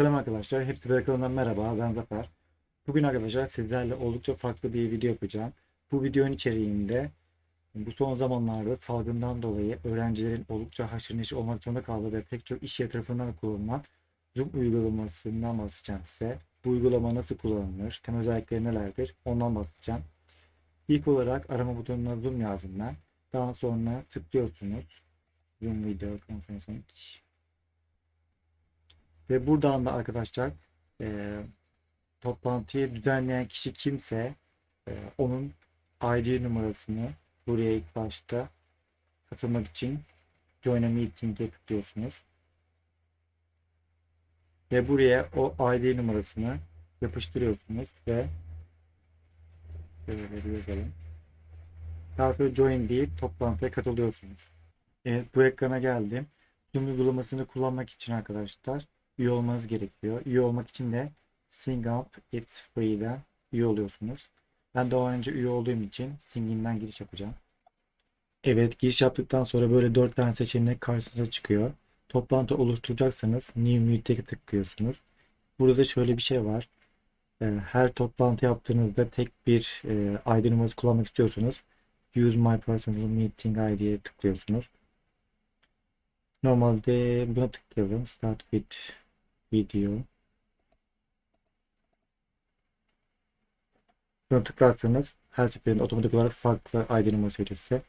Selam arkadaşlar, hepsi kanalından merhaba, ben Zafer. Bugün arkadaşlar sizlerle oldukça farklı bir video yapacağım. Bu videonun içeriğinde bu son zamanlarda salgından dolayı öğrencilerin oldukça haşır neşir olmak zorunda kaldığı ve pek çok iş yeri tarafından kullanılan Zoom uygulamasından bahsedeceğim size. Bu uygulama nasıl kullanılır, temel özellikleri nelerdir ondan bahsedeceğim. İlk olarak arama butonuna Zoom yazdım ben. Daha sonra tıklıyorsunuz. Zoom Video Conferencing. Ve buradan da arkadaşlar e, toplantıyı düzenleyen kişi kimse e, onun ID numarasını buraya ilk başta katılmak için Join a Meeting'e tıklıyorsunuz. Ve buraya o ID numarasını yapıştırıyorsunuz ve şöyle bir yazalım. Daha sonra Join deyip toplantıya katılıyorsunuz. Evet bu ekrana geldim. Zoom uygulamasını kullanmak için arkadaşlar üye olmanız gerekiyor. Üye olmak için de Sign Up It's Free'den üye oluyorsunuz. Ben daha önce üye olduğum için Sing'imden giriş yapacağım. Evet giriş yaptıktan sonra böyle 4 tane seçenek karşınıza çıkıyor. Toplantı oluşturacaksanız New Meet'e tıklıyorsunuz. Burada şöyle bir şey var. Ee, Her toplantı yaptığınızda tek bir e, ID numarası kullanmak istiyorsanız Use My Personal Meeting ID'ye tıklıyorsunuz. Normalde buna tıklayalım. Start with video. Buna tıklarsanız her seferinde otomatik olarak farklı ID numarası size.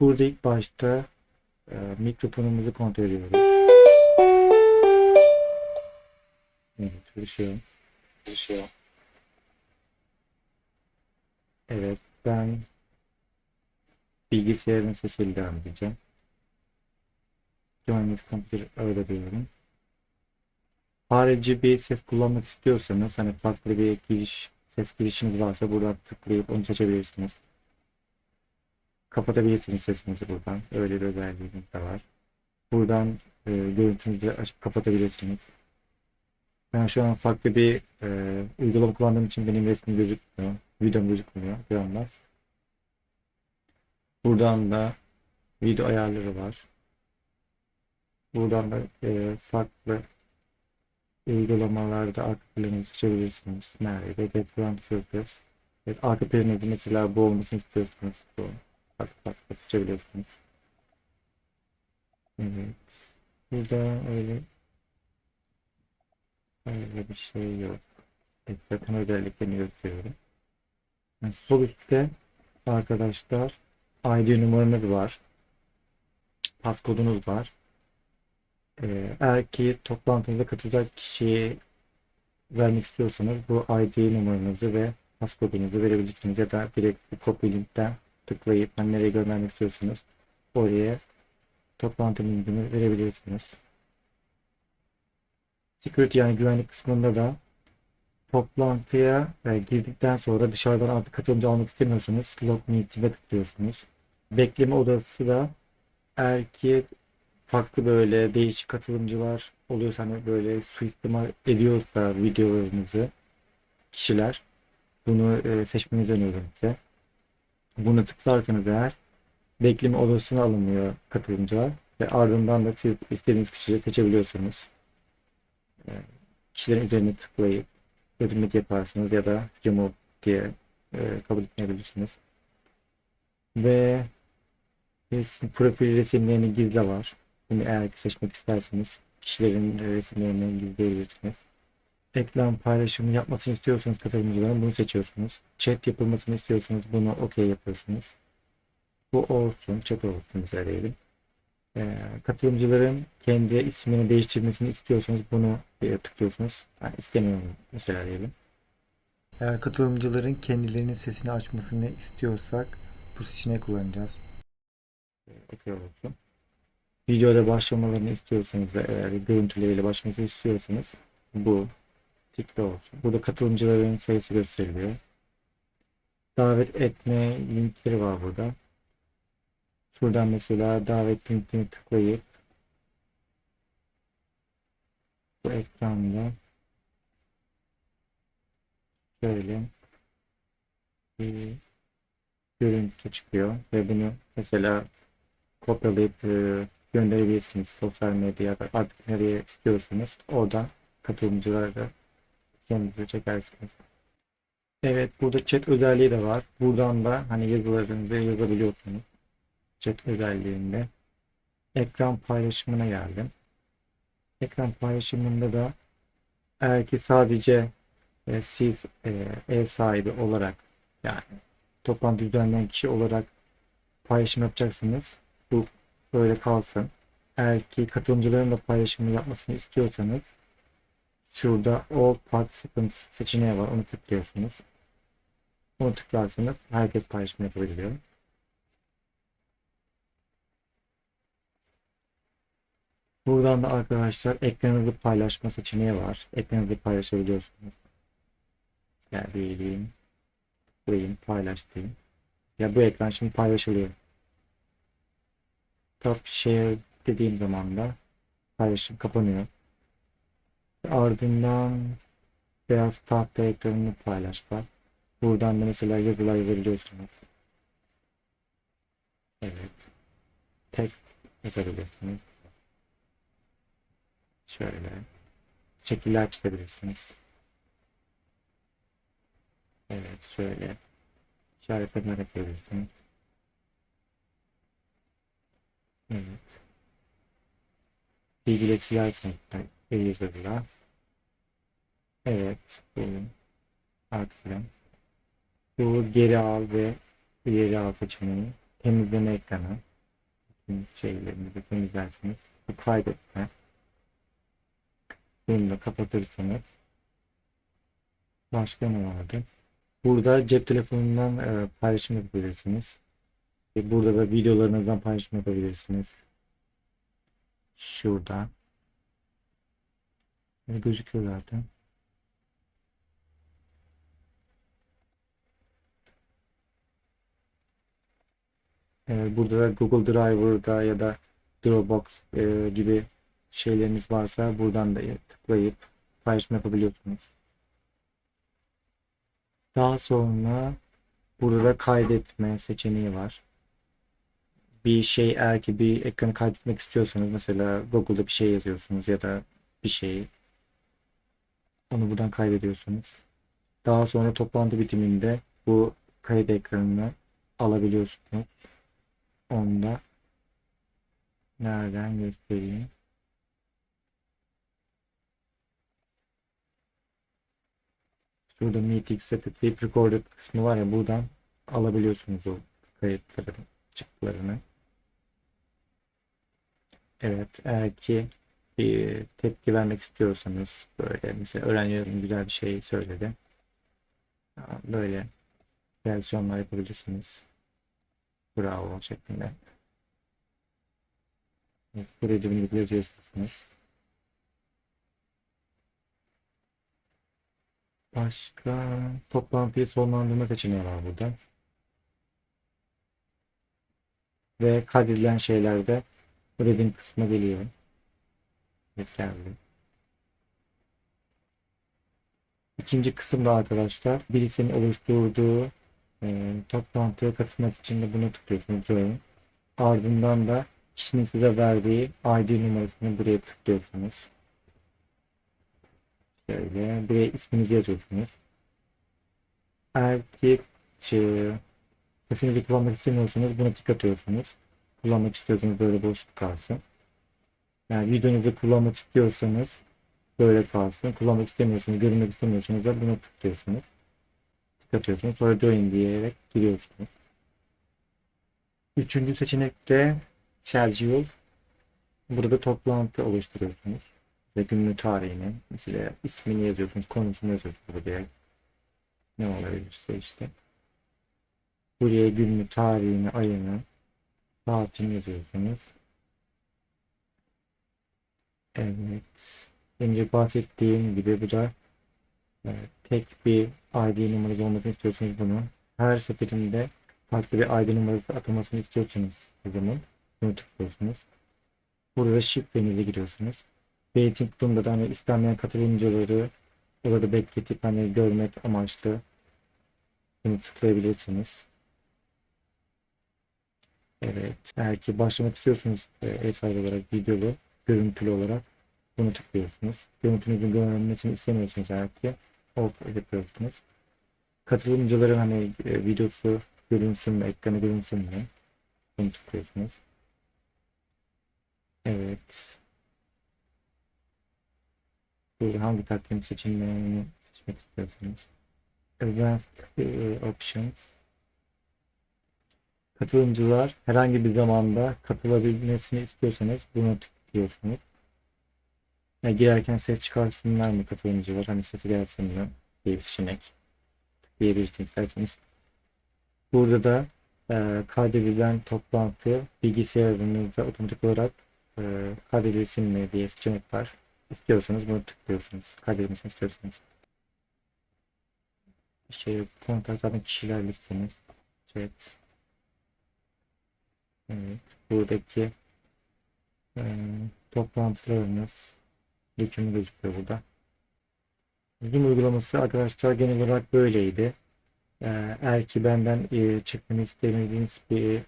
Burada ilk başta e, mikrofonumuzu kontrol ediyoruz. Evet, çalışıyor. Çalışıyor. Evet, ben bilgisayarın sesiyle devam edeceğim. Join with computer öyle diyorum. Harici bir ses kullanmak istiyorsanız hani farklı bir giriş ses girişiniz varsa buradan tıklayıp onu seçebilirsiniz. Kapatabilirsiniz sesinizi buradan. Öyle bir özelliğiniz de var. Buradan e, görüntünüzü açıp kapatabilirsiniz. Ben şu an farklı bir e, uygulama kullandığım için benim resmim gözükmüyor. Videom gözükmüyor bir anda. Buradan da video ayarları var. Buradan da e, farklı uygulamalarda arka planı seçebilirsiniz. Nerede? Background filters. Evet, arka planında mesela bu olmasını istiyorsanız bu farklı farklı seçebiliyorsunuz. Evet. Burada öyle öyle bir şey yok. Ekstraten özelliklerini gösteriyorum. Yani sol üstte arkadaşlar ID numaranız var. Passkodunuz var. Ee, eğer ki toplantınıza katılacak kişiye vermek istiyorsanız bu ID numaranızı ve paskodunuzu verebilirsiniz ya da direkt bu copy linkten tıklayıp hani nereye göndermek istiyorsanız oraya toplantı linkini verebilirsiniz. Security yani güvenlik kısmında da toplantıya e, girdikten sonra dışarıdan artık katılımcı almak istemiyorsanız log meeting'e tıklıyorsunuz. Bekleme odası da eğer ki farklı böyle değişik katılımcılar oluyorsa hani böyle suistimal ediyorsa videolarınızı kişiler bunu e, seçmenizi öneriyorum size. Bunu tıklarsanız eğer bekleme odasına alınıyor katılımcılar ve ardından da siz istediğiniz kişiyi seçebiliyorsunuz. E, kişilerin üzerine tıklayıp ödülmet yaparsınız ya da remove diye e, kabul etmeyebilirsiniz. Ve profil resimlerini gizle var. Bunu eğer seçmek isterseniz kişilerin resimlerini gizleyebilirsiniz. Ekran paylaşımı yapmasını istiyorsanız katılımcıların bunu seçiyorsunuz. Chat yapılmasını istiyorsanız bunu OK yapıyorsunuz. Bu olsun, chat olsun mesela diyelim. Ee, katılımcıların kendi ismini değiştirmesini istiyorsanız bunu e, tıklıyorsunuz. Yani istemiyorum mesela diyelim. Eğer katılımcıların kendilerinin sesini açmasını istiyorsak bu seçeneği kullanacağız. Ee, OK olsun videoda başlamalarını istiyorsanız ve eğer görüntüleriyle başlaması istiyorsanız bu tikli olsun. Burada katılımcıların sayısı gösteriliyor. Davet etme linkleri var burada. Şuradan mesela davet linkini tıklayıp bu ekranda şöyle bir görüntü çıkıyor ve bunu mesela kopyalayıp gönderebilirsiniz sosyal medyaya artık nereye istiyorsanız oradan katılımcıları da kendinize çekersiniz. Evet burada chat özelliği de var. Buradan da hani yazılarınızı yazabiliyorsunuz. Chat özelliğinde. Ekran paylaşımına geldim. Ekran paylaşımında da eğer ki sadece e, siz e, ev sahibi olarak yani toplantı düzenleyen kişi olarak paylaşım yapacaksınız. Bu böyle kalsın. Eğer ki katılımcıların da paylaşımı yapmasını istiyorsanız şurada All Participants seçeneği var. Onu tıklıyorsunuz. Onu tıklarsanız herkes paylaşım yapabiliyor. Buradan da arkadaşlar ekranınızı paylaşma seçeneği var. Ekranınızı paylaşabiliyorsunuz. Yani diyeyim. Tıklayayım, paylaş diyeyim. Ya bu ekran şimdi paylaşılıyor. Stop share dediğim zaman da paylaşım kapanıyor. Ardından beyaz tahta ekranını paylaş var. Buradan da mesela yazılar yazabiliyorsunuz. Evet. Text yazabilirsiniz. Şöyle. Şekiller çizebilirsiniz. Evet şöyle. İşaretlemeler yapabilirsiniz. Evet. Bilgiyle silersiniz. El yazarıyla. Evet. Buyurun. Arkadan. Bu geri al ve ileri al seçeneği. Temizleme ekranı. Bütün şeylerinizi temizlersiniz. Bu kaydetme. Bunu da kapatırsanız. Başka ne vardı? Burada cep telefonundan e, paylaşım yapabilirsiniz. Burada da videolarınızdan paylaşım yapabilirsiniz. Şurada. E, gözüküyor zaten. E, burada da Google Driver'da ya da Dropbox e, gibi şeyleriniz varsa buradan da tıklayıp paylaşım yapabiliyorsunuz. Daha sonra burada kaydetme seçeneği var. Bir şey eğer ki bir ekranı kaydetmek istiyorsanız mesela Google'da bir şey yazıyorsunuz ya da bir şeyi onu buradan kaydediyorsunuz. Daha sonra toplantı bitiminde bu kayıt ekranını alabiliyorsunuz. Onu da nereden göstereyim? Şurada Meetings'e tıklayıp Recorded kısmı var ya buradan alabiliyorsunuz o kayıtların çıktılarını. Evet eğer ki bir tepki vermek istiyorsanız böyle mesela öğrencilerim güzel bir şey söyledi. Böyle reaksiyonlar yapabilirsiniz. Bravo şeklinde. Buraya yazı yazıyorsunuz. Başka toplantıyı sonlandırma seçeneği var burada. Ve kaydedilen şeyler de reading kısmına geliyor. Evet geldi. İkinci kısımda arkadaşlar birisinin oluşturduğu e, toplantıya katılmak için de bunu tıklıyorsunuz join. Ardından da kişinin size verdiği ID numarasını buraya tıklıyorsunuz. Şöyle buraya isminizi yazıyorsunuz. Ki şey, sesini kullanmak istemiyorsanız buna tık atıyorsunuz. Kullanmak istiyorsanız böyle boşluk kalsın. Yani videonuzu kullanmak istiyorsanız böyle kalsın. Kullanmak istemiyorsunuz, görünmek istemiyorsanız da buna tıklıyorsunuz. Tık atıyorsunuz. Sonra join diyerek giriyorsunuz. Üçüncü seçenekte schedule. Burada toplantı oluşturuyorsunuz ve günlük tarihini mesela ismini yazıyorsunuz, konusunu yazıyorsunuz buraya. Ne olabilirse işte. Buraya günlük tarihini, ayını, saatini yazıyorsunuz. Evet. Önce bahsettiğim gibi bu da evet, tek bir ID numarası olmasını istiyorsunuz bunu. Her seferinde farklı bir ID numarası atılmasını istiyorsanız bunun. Bunu tıklıyorsunuz. Burada şifrenizi giriyorsunuz waiting room'da da hani istenmeyen katılımcıları orada bekletip hani görmek amaçlı bunu tıklayabilirsiniz. Evet. Eğer ki başlamak istiyorsunuz e, ev sahibi olarak videolu, görüntülü olarak Bunu tıklıyorsunuz. Görüntünüzün görünmesini istemiyorsunuz eğer ki. Alt yapıyorsunuz. Katılımcıların hani e, videosu görünsün mü, ekranı görünsün mü? Bunu tıklıyorsunuz. Evet. Burada hangi takvim seçimlerini seçmek istiyorsunuz? Advanced e, Options. Katılımcılar herhangi bir zamanda katılabilmesini istiyorsanız bunu tıklıyorsunuz. Ya girerken ses çıkarsınlar mı katılımcılar? Hani sesi gelsin mi? diye bir seçenek tıklayabilirsiniz isterseniz. Burada da e, kaydedilen toplantı bilgisayarınızda otomatik olarak e, kaydedilsin mi diye seçenek var. İstiyorsanız bunu tıklıyorsunuz. Kaydedilmesini istiyorsanız. Şey, kontak zaten kişiler listeniz. Chat. Evet. Buradaki e, toplantılarınız dökümü gözüküyor burada. Zoom uygulaması arkadaşlar genel olarak böyleydi. Ee, eğer ki benden e, çekmemi istemediğiniz bir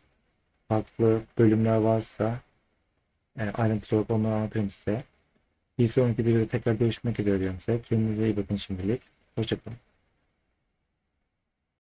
farklı bölümler varsa e, ayrıntılı olarak onları anlatırım size. Bir sonraki videoda tekrar görüşmek üzere diyorum size. Kendinize iyi bakın şimdilik. Hoşçakalın.